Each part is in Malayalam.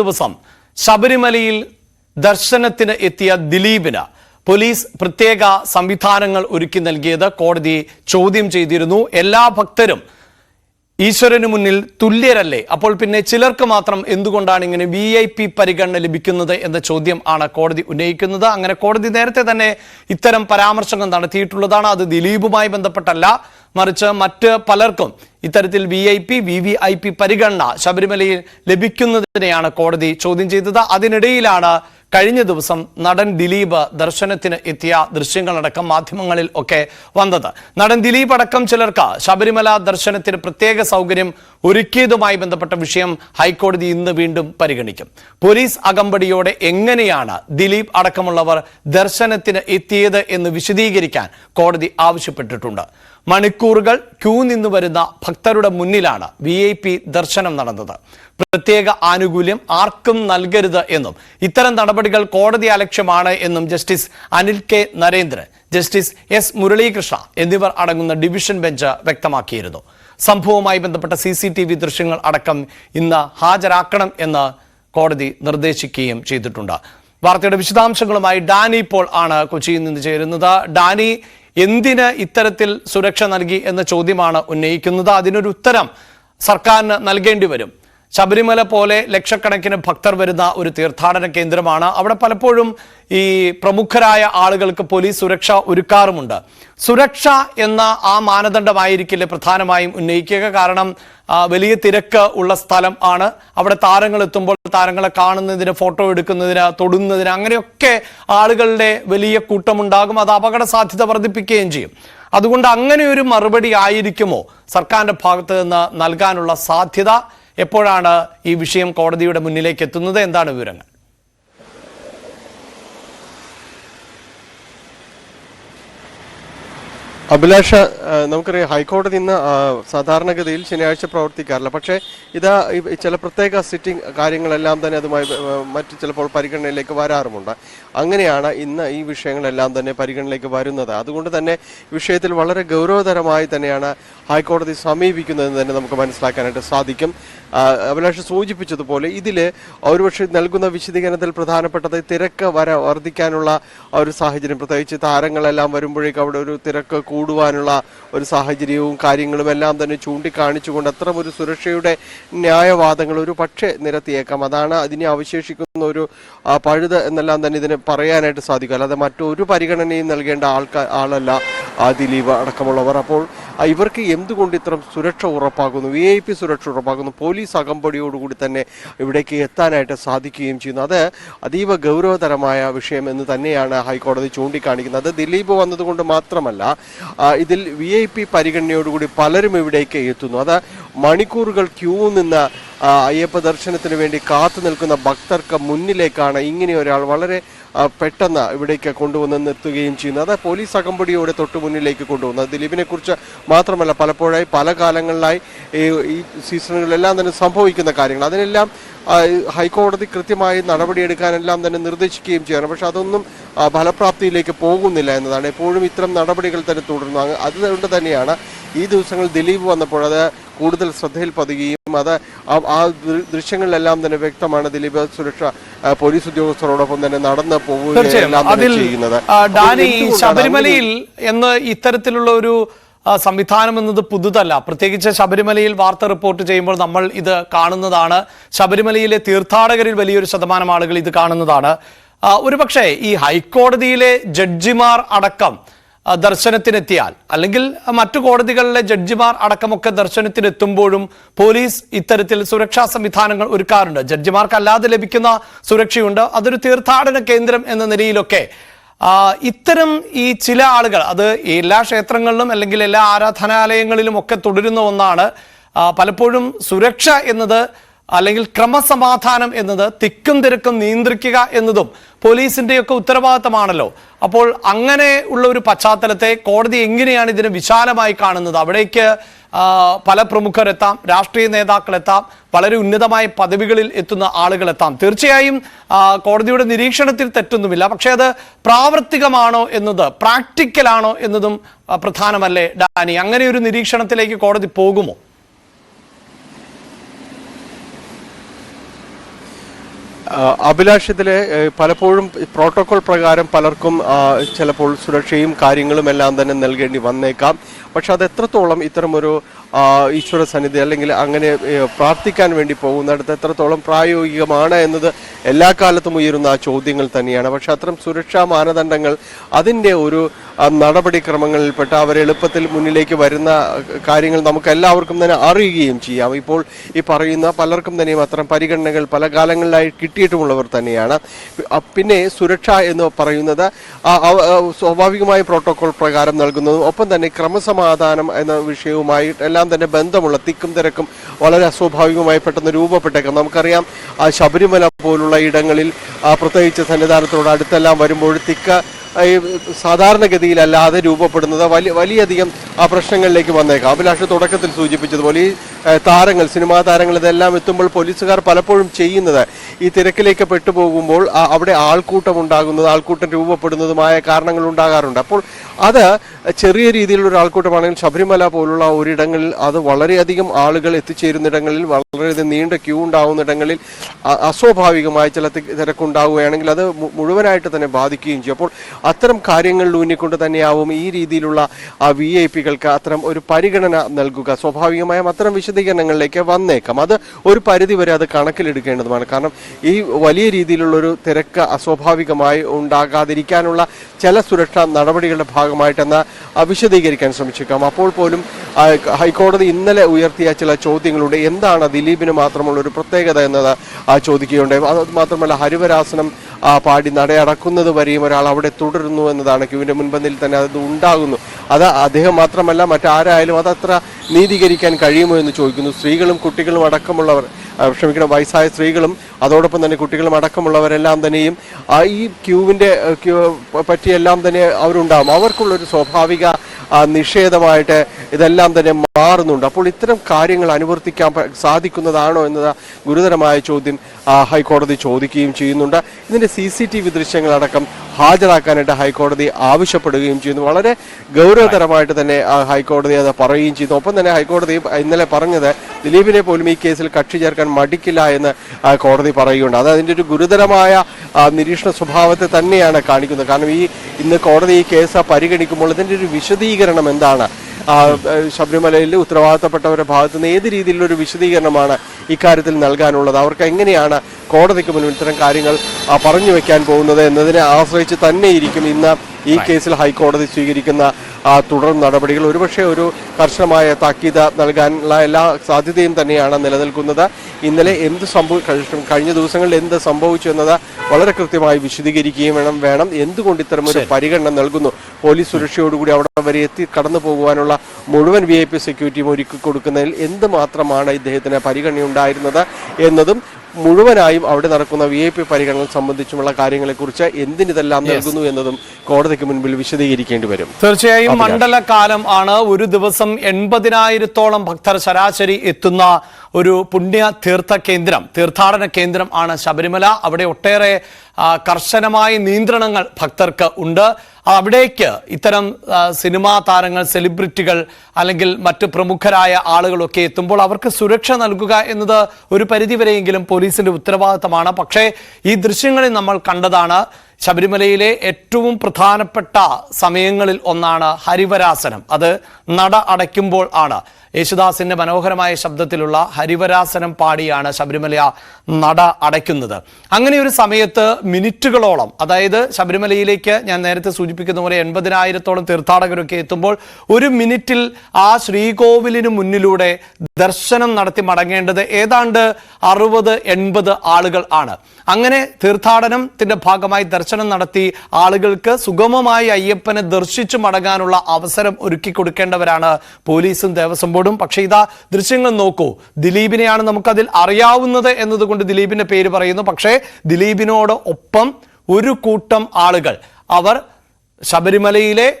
ദിവസം ശബരിമലയിൽ ദർശനത്തിന് എത്തിയ ദിലീപിന് പോലീസ് പ്രത്യേക സംവിധാനങ്ങൾ ഒരുക്കി നൽകിയത് കോടതി ചോദ്യം ചെയ്തിരുന്നു. എല്ലാ ഭക്തരും ഈശ്വരന് മുന്നിൽ തുല്യരല്ലേ? അപ്പോൾ പിന്നെ ചിലർക്ക് മാത്രം എന്തുകൊണ്ടാണ് ഇങ്ങനെ വി ഐ പി പരിഗണന ലഭിക്കുന്നത് എന്ന ചോദ്യം ആണ് കോടതി ഉന്നയിക്കുന്നത്. അങ്ങനെ കോടതി നേരത്തെ തന്നെ ഇത്തരം പരാമർശങ്ങൾ നടത്തിയിട്ടുള്ളതാണ്. അത് ദിലീപുമായി ബന്ധപ്പെട്ടല്ല. മറിച്ച് മറ്റ് പലർക്കും ഇത്തരത്തിൽ V I P V V I P പരിഗണന ശബരിമലയിൽ ലഭിക്കുന്നതിനെയാണ് കോടതി ചോദ്യം ചെയ്തത്. അതിനിടയിലാണ് കഴിഞ്ഞ ദിവസം നടൻ ദിലീപ് ദർശനത്തിന് എത്തിയ ദൃശ്യങ്ങളടക്കം മാധ്യമങ്ങളിൽ ഒക്കെ വന്നത്. നടൻ ദിലീപ് അടക്കം ചിലർക്ക് ശബരിമല ദർശനത്തിന് പ്രത്യേക സൗകര്യം ഒരുക്കിയതുമായി ബന്ധപ്പെട്ട വിഷയം ഹൈക്കോടതി ഇന്ന് വീണ്ടും പരിഗണിക്കും. പോലീസ് അകമ്പടിയോടെ എങ്ങനെയാണ് ദിലീപ് അടക്കമുള്ളവർ ദർശനത്തിന് എത്തിയത് എന്ന് വിശദീകരിക്കാൻ കോടതി ആവശ്യപ്പെട്ടിട്ടുണ്ട്. മണിക്കൂറുകൾ ക്യൂ നിന്ന് വരുന്ന ഭക്തരുടെ മുന്നിലാണ് വി ഐ പി ദർശനം നടന്നത്. പ്രത്യേക ആനുകൂല്യം ആർക്കും നൽകരുത് എന്നും ഇത്തരം നടപടികൾ കോടതി അലക്ഷ്യമാണ് എന്നും justice Anil K Narendran justice S Muralikrishna എന്നിവർ അടങ്ങുന്ന ഡിവിഷൻ ബെഞ്ച് വ്യക്തമാക്കിയിരുന്നു. സംഭവവുമായി ബന്ധപ്പെട്ട സി സി ടി വി ദൃശ്യങ്ങൾ അടക്കം ഇന്ന് ഹാജരാക്കണം എന്ന് കോടതി നിർദ്ദേശിക്കുകയും ചെയ്തിട്ടുണ്ട്. വാർത്തയുടെ വിശദാംശങ്ങളുമായി ഡാനി പോൾ ആണ് കൊച്ചിയിൽ നിന്ന് ചേരുന്നത്. ഡാനി എന്തിന് ഇത്തരത്തിൽ സുരക്ഷ നൽകി എന്ന ചോദ്യമാണ് ഉന്നയിക്കുന്നത്. അതിനൊരു ഉത്തരം സർക്കാരിന് നൽകേണ്ടി വരും. ശബരിമല പോലെ ലക്ഷക്കണക്കിന് ഭക്തർ വരുന്ന ഒരു തീർത്ഥാടന കേന്ദ്രമാണ്. അവിടെ പലപ്പോഴും ഈ പ്രമുഖരായ ആളുകൾക്ക് പോലീസ് സുരക്ഷ ഒരുക്കാറുമുണ്ട്. സുരക്ഷ എന്ന ആ മാനദണ്ഡമായിരിക്കില്ല പ്രധാനമായും ഉന്നയിക്കുക? കാരണം വലിയ തിരക്ക് ഉള്ള സ്ഥലം ആണ്. അവിടെ താരങ്ങൾ എത്തുമ്പോൾ താരങ്ങളെ കാണുന്നതിന് ഫോട്ടോ എടുക്കുന്നതിന് തൊടുന്നതിന് അങ്ങനെയൊക്കെ ആളുകളുടെ വലിയ കൂട്ടമുണ്ടാകും. അത് അപകട സാധ്യത വർദ്ധിപ്പിക്കുകയും ചെയ്യും. അതുകൊണ്ട് അങ്ങനെയൊരു മറുപടി ആയിരിക്കുമോ സർക്കാരിന്റെ ഭാഗത്ത് നിന്ന് നൽകാനുള്ള സാധ്യത? എപ്പോഴാണ് ഈ വിഷയം കോടതിയുടെ മുന്നിലേക്ക് എത്തുന്നത്? എന്താണ് വിവരങ്ങൾ? അഭിലാഷ നമുക്കറിയാം ഹൈക്കോടതി ഇന്ന് സാധാരണഗതിയിൽ ശനിയാഴ്ച പ്രവർത്തിക്കാറില്ല. പക്ഷേ ഇതാ ചില പ്രത്യേക സിറ്റിംഗ് കാര്യങ്ങളെല്ലാം തന്നെ അതുമായി മറ്റ് ചിലപ്പോൾ പരിഗണനയിലേക്ക് വരാറുമുണ്ട്. അങ്ങനെയാണ് ഇന്ന് ഈ വിഷയങ്ങളെല്ലാം തന്നെ പരിഗണനയിലേക്ക് വരുന്നത്. അതുകൊണ്ട് തന്നെ വിഷയത്തിൽ വളരെ ഗൗരവതരമായി തന്നെയാണ് ഹൈക്കോടതി സമീപിക്കുന്നതെന്ന് തന്നെ നമുക്ക് മനസ്സിലാക്കാനായിട്ട് സാധിക്കും. അഭിലാഷ് സൂചിപ്പിച്ചതുപോലെ ഇതിൽ ഒരുപക്ഷെ നൽകുന്ന വിശദീകരണത്തിൽ പ്രധാനപ്പെട്ടത് തിരക്ക് വര വർദ്ധിക്കാനുള്ള ഒരു സാഹചര്യം. പ്രത്യേകിച്ച് താരങ്ങളെല്ലാം വരുമ്പോഴേക്കും അവിടെ ഒരു തിരക്ക് കൂടുവാനുള്ള ഒരു സാഹചര്യവും കാര്യങ്ങളും എല്ലാം തന്നെ ചൂണ്ടിക്കാണിച്ചുകൊണ്ട് അത്തരം ഒരു സുരക്ഷയുടെ ന്യായവാദങ്ങൾ ഒരു പക്ഷേ നിരത്തിയേക്കാം. അതാണ് അതിനെ അവശേഷിക്കുന്ന ഒരു പഴുത് എന്നെല്ലാം തന്നെ ഇതിന് പറയാനായിട്ട് സാധിക്കും. അല്ലാതെ മറ്റൊരു പരിഗണനയും നൽകേണ്ട ആൾക്കാർ ആളല്ല ദിലീപ് അടക്കമുള്ളവർ. അപ്പോൾ ഇവർക്ക് എന്തുകൊണ്ട് ഇത്തരം സുരക്ഷ ഉറപ്പാക്കുന്നു? വി ഐ പി സുരക്ഷ ഉറപ്പാക്കുന്നു. പോലീസ് അകമ്പടിയോടുകൂടി തന്നെ ഇവിടേക്ക് എത്താനായിട്ട് സാധിക്കുകയും ചെയ്യുന്നു. അത് അതീവ ഗൗരവതരമായ വിഷയം എന്ന് തന്നെയാണ് ഹൈക്കോടതി ചൂണ്ടിക്കാണിക്കുന്നത്. ദിലീപ് വന്നതുകൊണ്ട് മാത്രമല്ല ഇതിൽ വി ഐ പി പരിഗണനയോടുകൂടി പലരും ഇവിടേക്ക് എത്തുന്നു. അത് മണിക്കൂറുകൾ ക്യൂ നിന്ന് അയ്യപ്പ ദർശനത്തിന് വേണ്ടി കാത്തു നിൽക്കുന്ന ഭക്തർക്ക് മുന്നിലേക്കാണ് ഇങ്ങനെ ഒരാൾ വളരെ പെട്ടെന്ന് ഇവിടേക്ക് കൊണ്ടുവന്ന് നിർത്തുകയും ചെയ്യുന്നത് അത് പോലീസ് അകമ്പടിയോടെ തൊട്ട് മുന്നിലേക്ക് കൊണ്ടുവന്നത്. ദിലീപിനെ കുറിച്ച് മാത്രമല്ല പലപ്പോഴായി പല കാലങ്ങളിലായി ഈ സീസണുകളിലെല്ലാം തന്നെ സംഭവിക്കുന്ന കാര്യങ്ങൾ. അതിനെല്ലാം ഹൈക്കോടതി കൃത്യമായി നടപടിയെടുക്കാനെല്ലാം തന്നെ നിർദ്ദേശിക്കുകയും ചെയ്യണം പക്ഷെ അതൊന്നും ഫലപ്രാപ്തിയിലേക്ക് പോകുന്നില്ല എന്നതാണ്. എപ്പോഴും ഇത്തരം നടപടികൾ തന്നെ തുടരുന്നു. അതുകൊണ്ട് തന്നെയാണ് ഈ ദിവസങ്ങൾ ദിലീപ് വന്നപ്പോൾ അത് കൂടുതൽ ശ്രദ്ധയിൽ പതുകയും അത് ആ- ദൃശ്യങ്ങളിലെല്ലാം തന്നെ വ്യക്തമാണ് ദിലീപ് സുരക്ഷ പോലീസ് ഉദ്യോഗസ്ഥരോടൊപ്പം തന്നെ നടന്ന് പോവുകയും തീർച്ചയായും. എല്ലാം തന്നെ അതിൽ ചെയ്യുന്നത്. ഡാനി ശബരിമലയിൽ എന്ന് ഇത്തരത്തിലുള്ള ഒരു സംവിധാനം എന്നത് പുതുതല്ല. പ്രത്യേകിച്ച് ശബരിമലയിൽ വാർത്ത റിപ്പോർട്ട് ചെയ്യുമ്പോൾ നമ്മൾ ഇത് കാണുന്നതാണ്. ശബരിമലയിലെ തീർത്ഥാടകരിൽ വലിയൊരു ശതമാനം ആളുകൾ ഇത് കാണുന്നതാണ്. ഒരുപക്ഷെ ഈ ഹൈക്കോടതിയിലെ ജഡ്ജിമാർ അടക്കം ദർശനത്തിനെത്തിയാൽ. അല്ലെങ്കിൽ മറ്റു കോടതികളിലെ ജഡ്ജിമാർ അടക്കമൊക്കെ ദർശനത്തിനെത്തുമ്പോഴും പോലീസ് ഇത്തരത്തിൽ സുരക്ഷാ സംവിധാനങ്ങൾ ഒരുക്കാറുണ്ട്. ജഡ്ജിമാർക്കല്ലാതെ ലഭിക്കുന്ന സുരക്ഷയുണ്ട്. അതൊരു തീർത്ഥാടന കേന്ദ്രം എന്ന നിലയിലൊക്കെ ഇത്തരം ഈ ചില ആളുകൾ അത് എല്ലാ ക്ഷേത്രങ്ങളിലും അല്ലെങ്കിൽ എല്ലാ ആരാധനാലയങ്ങളിലും ഒക്കെ തുടരുന്ന ഒന്നാണ്. പലപ്പോഴും സുരക്ഷ എന്നത് അല്ലെങ്കിൽ ക്രമസമാധാനം എന്നത് തിക്കും തിരക്കും നിയന്ത്രിക്കുക എന്നതും പോലീസിന്റെയൊക്കെ ഉത്തരവാദിത്തമാണല്ലോ. അപ്പോൾ അങ്ങനെ ഉള്ള ഒരു പശ്ചാത്തലത്തെ കോടതി എങ്ങനെയാണ് ഇതിനെ വിശാലമായി കാണുന്നത്? അവിടേക്ക് പല പ്രമുഖരെത്താം രാഷ്ട്രീയ നേതാക്കളെത്താം വളരെ ഉന്നതമായ പദവികളിൽ എത്തുന്ന ആളുകളെത്താം തീർച്ചയായും കോടതിയുടെ നിരീക്ഷണത്തിൽ തെറ്റൊന്നുമില്ല. പക്ഷേ അത് പ്രാവർത്തികമാണോ എന്നത് പ്രാക്ടിക്കലാണോ എന്നതും പ്രധാനമല്ലേ ഡാനി? അങ്ങനെ ഒരു നിരീക്ഷണത്തിലേക്ക് കോടതി പോകുമോ? അഭിലാഷത്തിലെ പലപ്പോഴും പ്രോട്ടോകോൾ പ്രകാരം പലർക്കും ചിലപ്പോൾ സുരക്ഷയും കാര്യങ്ങളും എല്ലാം തന്നെ നൽകേണ്ടി വന്നേക്കാം. പക്ഷെ അത് എത്രത്തോളം ഇത്തരമൊരു ഈശ്വര സന്നിധി അല്ലെങ്കിൽ അങ്ങനെ പ്രാർത്ഥിക്കാൻ വേണ്ടി പോകുന്നിടത്ത് എത്രത്തോളം പ്രായോഗികമാണ് എന്നത് എല്ലാ കാലത്തും ഉയരുന്ന ചോദ്യങ്ങൾ തന്നെയാണ്. പക്ഷെ അത്തരം സുരക്ഷാ മാനദണ്ഡങ്ങൾ അതിന്റെ ഒരു നടപടിക്രമങ്ങളിൽപ്പെട്ട അവർ എളുപ്പത്തിൽ മുന്നിലേക്ക് വരുന്ന കാര്യങ്ങൾ നമുക്ക് എല്ലാവർക്കും തന്നെ അറിയുകയും ചെയ്യാം. ഇപ്പോൾ ഈ പറയുന്ന പലർക്കും തന്നെയും അത്തരം പരിഗണനകൾ പല കാലങ്ങളിലായി കിട്ടിയിട്ടുമുള്ളവർ തന്നെയാണ്. പിന്നെ സുരക്ഷ എന്ന് പറയുന്നത് സ്വാഭാവികമായ പ്രോട്ടോകോൾ പ്രകാരം നൽകുന്നതും ഒപ്പം തന്നെ ക്രമസമാധാനം എന്ന വിഷയവുമായി എല്ലാം തന്നെ ബന്ധമുള്ള തിക്കും തിരക്കും വളരെ അസ്വാഭാവികമായി പെട്ടെന്ന് രൂപപ്പെട്ടേക്കാം. നമുക്കറിയാം ശബരിമല പോലുള്ള ഇടങ്ങളിൽ പ്രത്യേകിച്ച് സന്നിധാനത്തോട് അടുത്തെല്ലാം വരുമ്പോൾ തിക്ക സാധാരണഗതിയിലല്ലാതെ രൂപപ്പെടുന്നത് വലിയ വലിയധികം ആ പ്രശ്നങ്ങളിലേക്ക് വന്നേക്കാം. അഭിലാഷ് തുടക്കത്തിൽ സൂചിപ്പിച്ചതുപോലെ ഈ താരങ്ങൾ സിനിമാ താരങ്ങൾ ഇതെല്ലാം എത്തുമ്പോൾ പോലീസുകാർ പലപ്പോഴും ചെയ്യുന്നത് ഈ തിരക്കിലേക്ക് പെട്ടുപോകുമ്പോൾ അവിടെ ആൾക്കൂട്ടം ഉണ്ടാകുന്നത് ആൾക്കൂട്ടം രൂപപ്പെടുന്നതുമായ കാരണങ്ങൾ ഉണ്ടാകാറുണ്ട്. അപ്പോൾ അത് ചെറിയ രീതിയിലുള്ള ആൾക്കൂട്ടമാണെങ്കിൽ ശബരിമല പോലുള്ള ഒരിടങ്ങളിൽ അത് വളരെയധികം ആളുകൾ എത്തിച്ചേരുന്നിടങ്ങളിൽ വളരെയധികം നീണ്ട ക്യൂ ഉണ്ടാകുന്നിടങ്ങളിൽ ഇടങ്ങളിൽ അസ്വാഭാവികമായ ചില തിരക്കുണ്ടാവുകയാണെങ്കിൽ അത് മുഴുവനായിട്ട് തന്നെ ബാധിക്കുകയും ചെയ്യും. അപ്പോൾ അത്തരം കാര്യങ്ങളിൽ ഊന്നിക്കൊണ്ട് തന്നെയാവും ഈ രീതിയിലുള്ള ആ വി ഐ പികൾക്ക് അത്തരം ഒരു പരിഗണന നൽകുക. സ്വാഭാവികമായും അത്തരം വിശദീകരണങ്ങളിലേക്ക് വന്നേക്കാം. അത് ഒരു പരിധി വരെ അത് കണക്കിലെടുക്കേണ്ടതുമാണ്. കാരണം ഈ വലിയ രീതിയിലുള്ളൊരു തിരക്ക് അസ്വാഭാവികമായി ഉണ്ടാകാതിരിക്കാനുള്ള ചില സുരക്ഷാ നടപടികളുടെ ഭാഗമായിട്ടെന്ന് വിശദീകരിക്കാൻ ശ്രമിച്ചേക്കാം. അപ്പോൾ പോലും ഹൈക്കോടതി ഇന്നലെ ഉയർത്തിയ ചില ചോദ്യങ്ങളുണ്ട്. എന്താണ് ദിലീപിന് മാത്രമുള്ള ഒരു പ്രത്യേകത എന്നത് ചോദിക്കുകയുണ്ടായി. അത് മാത്രമല്ല ഹരിവരാസനം പാടി നടയടക്കുന്നത് വരെയും ഒരാൾ അവിടെ തുടരുന്നു എന്നതാണ് ക്യൂവിന്റെ മുൻപന്തിൽ തന്നെ അത് ഉണ്ടാകുന്നു. അത് അദ്ദേഹം മാത്രമല്ല മറ്റാരായാലും അത് അത്ര നീതീകരിക്കാൻ കഴിയുമോ എന്ന് ചോദിക്കുന്നു. സ്ത്രീകളും കുട്ടികളും അടക്കമുള്ളവർ ക്ഷമിക്കണം വയസ്സായ സ്ത്രീകളും അതോടൊപ്പം തന്നെ കുട്ടികളും അടക്കമുള്ളവരെല്ലാം തന്നെയും ആ ഈ ക്യൂവിന്റെ ആ, ക്യൂ പറ്റിയെല്ലാം തന്നെ അവരുണ്ടാകും. അവർക്കുള്ളൊരു സ്വാഭാവിക ആ, നിഷേധമായിട്ട് ഇതെല്ലാം തന്നെ മാറുന്നുണ്ട്. അപ്പോൾ ഇത്തരം കാര്യങ്ങൾ അനുവർത്തിക്കാൻ സാധിക്കുന്നതാണോ എന്നത് ഗുരുതരമായ ചോദ്യം ഹൈക്കോടതി ചോദിക്കുകയും ചെയ്യുന്നുണ്ട്. ഇതിന്റെ സി സി ടി വി ദൃശ്യങ്ങളടക്കം ഹാജരാക്കാനായിട്ട് ഹൈക്കോടതി ആവശ്യപ്പെടുകയും ചെയ്യുന്നു. വളരെ ഗൗരവതരമായിട്ട് തന്നെ ഹൈക്കോടതി അത് പറയുകയും ചെയ്യുന്നു ഒപ്പം തന്നെ ഹൈക്കോടതി ഇന്നലെ പറഞ്ഞത് ദിലീപിനെ പോലും ഈ കേസിൽ കക്ഷി ചേർക്കാൻ മടിക്കില്ല എന്ന് കോടതി പറയുകയുണ്ട്. അത് അതിന്റെ ഒരു ഗുരുതരമായ നിരീക്ഷണ സ്വഭാവത്തെ തന്നെയാണ് കാണിക്കുന്നത്. കാരണം ഈ ഇന്ന് കോടതി ഈ കേസ് പരിഗണിക്കുമ്പോൾ ഇതിന്റെ ഒരു വിശദീകരണം എന്താണ്? ശബരിമലയിൽ ഉത്തരവാദിത്തപ്പെട്ടവരുടെ ഭാഗത്തു നിന്ന് ഏത് രീതിയിലുള്ള ഒരു വിശദീകരണമാണ് ഇക്കാര്യത്തിൽ നൽകാനുള്ളത്? അവർക്ക് എങ്ങനെയാണ് കോടതിക്ക് മുന്നിൽ ഇത്തരം കാര്യങ്ങൾ പറഞ്ഞു വെക്കാൻ പോകുന്നത് എന്നതിനെ ആശ്രയിച്ച് തന്നെയിരിക്കും ഇന്ന് ഈ കേസിൽ ഹൈക്കോടതി സ്വീകരിക്കുന്ന തുടർ നടപടികൾ ഒരുപക്ഷെ ഒരു കർശനമായ താക്കീത് നൽകാനുള്ള എല്ലാ സാധ്യതയും തന്നെയാണ് നിലനിൽക്കുന്നത്. ഇന്നലെ എന്ത് സംഭവ കഴിഞ്ഞ ദിവസങ്ങളിൽ എന്ത് സംഭവിച്ചു എന്നത് വളരെ കൃത്യമായി വിശദീകരിക്കുകയും വേണം വേണം. എന്തുകൊണ്ട് ഇത്തരം ഒരു പരിഗണന നൽകുന്നു? പോലീസ് സുരക്ഷയോടുകൂടി അവിടെ വരെ എത്തി കടന്നു പോകുവാനുള്ള മുഴുവൻ വി ഐ പി സെക്യൂരിറ്റിയും ഒരുക്കി കൊടുക്കുന്നതിൽ എന്ത് മാത്രമാണ് ഇദ്ദേഹത്തിന് പരിഗണന ഉണ്ടായിരുന്നത് എന്നതും മുഴുവനായും അവിടെ നടക്കുന്ന വി ഐ പി പരിഗണന സംബന്ധിച്ചുമുള്ള കാര്യങ്ങളെക്കുറിച്ച് എന്തിനിതെല്ലാം നൽകുന്നു എന്നതും കോടതിക്ക് മുൻപിൽ വിശദീകരിക്കേണ്ടി വരും. തീർച്ചയായും മണ്ഡലകാലം ആണ്. ഒരു ദിവസം എൺപതിനായിരത്തോളം ഭക്തർ ശരാശരി എത്തുന്ന ഒരു പുണ്യ തീർത്ഥ കേന്ദ്രം തീർത്ഥാടന കേന്ദ്രം ആണ് ശബരിമല. അവിടെ ഒട്ടേറെ കർശനമായ നിയന്ത്രണങ്ങൾ ഭക്തർക്ക് ഉണ്ട്. അവിടേക്ക് ഇത്തരം സിനിമാ താരങ്ങൾ സെലിബ്രിറ്റികൾ അല്ലെങ്കിൽ മറ്റ് പ്രമുഖരായ ആളുകളൊക്കെ എത്തുമ്പോൾ അവർക്ക് സുരക്ഷ നൽകുക എന്നത് ഒരു പരിധിവരെയെങ്കിലും പോലീസിന്റെ ഉത്തരവാദിത്തമാണ്. പക്ഷേ ഈ ദൃശ്യങ്ങളിൽ നമ്മൾ കണ്ടതാണ് ശബരിമലയിലെ ഏറ്റവും പ്രധാനപ്പെട്ട സമയങ്ങളിൽ ഒന്നാണ് ഹരിവരാസനം. അത് നട അടയ്ക്കുമ്പോൾ ആണ്. യേശുദാസിന്റെ മനോഹരമായ ശബ്ദത്തിലുള്ള ഹരിവരാസനം പാടിയാണ് ശബരിമല നട അടയ്ക്കുന്നത്. അങ്ങനെ ഒരു സമയത്ത് മിനിറ്റുകളോളം അതായത് ശബരിമലയിലേക്ക് ഞാൻ നേരത്തെ സൂചിപ്പിക്കുന്ന പോലെ എൺപതിനായിരത്തോളം തീർത്ഥാടകരൊക്കെ എത്തുമ്പോൾ ഒരു മിനിറ്റിൽ ആ ശ്രീകോവിലിന് മുന്നിലൂടെ ദർശനം നടത്തി മടങ്ങേണ്ടത് ഏതാണ്ട് അറുപത് എൺപത് ആളുകൾ ആണ്. അങ്ങനെ തീർത്ഥാടനത്തിന്റെ ഭാഗമായി ദർശനം നടത്തി ആളുകൾക്ക് സുഗമമായി അയ്യപ്പനെ ദർശിച്ചു മടങ്ങാനുള്ള അവസരം ഒരുക്കി കൊടുക്കേണ്ടവരാണ് പോലീസും ദേവസ്വം ബോർഡും. പക്ഷേ ഇതാ ദൃശ്യങ്ങൾ നോക്കൂ. ദിലീപിനെയാണ് നമുക്കതിൽ അറിയാവുന്നത് എന്നതുകൊണ്ട് ദിലീപിന്റെ പേര് പറയുന്നു. പക്ഷേ ദിലീപിനോട് ഒപ്പം ഒരു കൂട്ടം ആളുകൾ. അവർ ശബരിമലയിലെ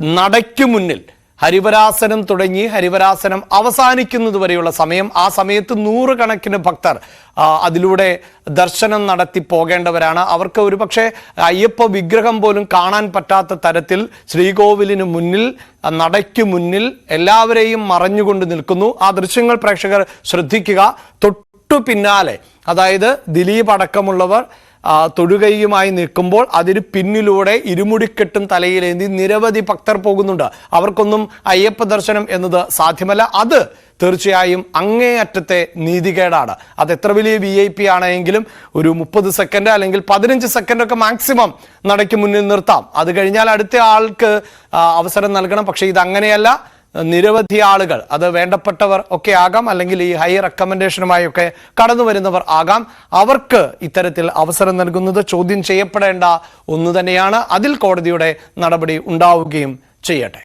നടയ്ക്കു മുന്നിൽ ഹരിവരാസനം തുടങ്ങി ഹരിവരാസനം അവസാനിക്കുന്നത് വരെയുള്ള സമയം. ആ സമയത്ത് നൂറുകണക്കിന് ഭക്തർ അതിലൂടെ ദർശനം നടത്തി പോകേണ്ടവരാണ്. അവർക്ക് ഒരുപക്ഷെ അയ്യപ്പ വിഗ്രഹം പോലും കാണാൻ പറ്റാത്ത തരത്തിൽ ശ്രീകോവിലിന് മുന്നിൽ നടയ്ക്ക് മുന്നിൽ എല്ലാവരെയും മറഞ്ഞുകൊണ്ട് നിൽക്കുന്നു. ആ ദൃശ്യങ്ങൾ പ്രേക്ഷകർ ശ്രദ്ധിക്കുക. തൊട്ട് പിന്നാലെ അതായത് ദിലീപ് അടക്കമുള്ളവർ തൊഴുകൈയുമായി നിൽക്കുമ്പോൾ അതിന് പിന്നിലൂടെ ഇരുമുടിക്കെട്ടും തലയിലേന്തി നിരവധി ഭക്തർ പോകുന്നുണ്ട്. അവർക്കൊന്നും അയ്യപ്പ ദർശനം എന്നത് സാധ്യമല്ല. അത് തീർച്ചയായും അങ്ങേയറ്റത്തെ നീതികേടാണ്. അത് എത്ര വലിയ വി ഐ പി ആണെങ്കിലും ഒരു മുപ്പത് സെക്കൻഡ് അല്ലെങ്കിൽ പതിനഞ്ച് സെക്കൻഡൊക്കെ മാക്സിമം നടയ്ക്ക് മുന്നിൽ നിർത്താം. അത് കഴിഞ്ഞാൽ അടുത്ത ആൾക്ക് അവസരം നൽകണം. പക്ഷേ ഇത് അങ്ങനെയല്ല നിരവധി ആളുകൾ അത് വേണ്ടപ്പെട്ടവർ ഒക്കെ ആകാം അല്ലെങ്കിൽ ഈ ഹൈ റെക്കമെൻഡേഷനുമായി ഒക്കെ കടന്നു വരുന്നവർ ആകാം. അവർക്ക് ഇത്തരത്തിൽ അവസരം നൽകുന്നത് ചോദ്യം ചെയ്യപ്പെടേണ്ട ഒന്നു തന്നെയാണ്. അതിൽ കോടതിയുടെ നടപടി ഉണ്ടാവുകയും ചെയ്യട്ടെ.